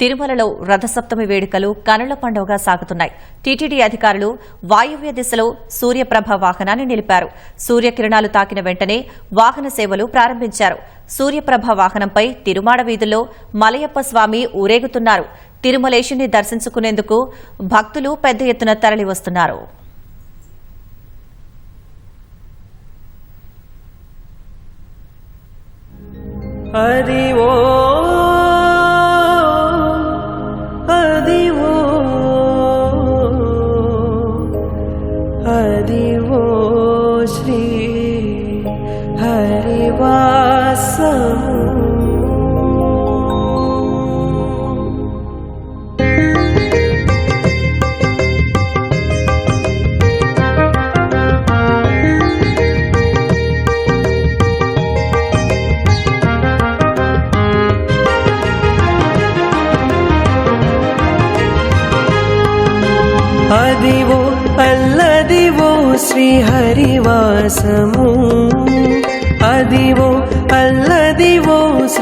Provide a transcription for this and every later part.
తిరుమలలో రథసప్తమి వేడుకలు కనుల పండుగగా సాగుతున్నాయి. టీటీడీ అధికారులు వాయువ్య దిశలో సూర్యప్రభ వాహనాన్ని నిలిపారు. సూర్యకిరణాలు తాకిన వెంటనే వాహన సేవలు ప్రారంభించారు. సూర్యప్రభ వాహనంపై తిరుమాడ వీధుల్లో మలయప్ప స్వామి ఊరేగుతున్నారు. తిరుమలేశుని దర్శించుకునేందుకు భక్తులు పెద్ద ఎత్తున తరలివస్తున్నారు. హరి ఓ హరివాసము అదివో అల్లదివో శ్రీహరివాసము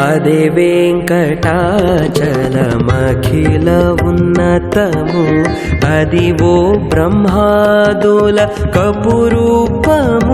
అదే వెంకటాచలమఖిల ఉన్నతము. అది ఓ బ్రహ్మాదుల కపురూపము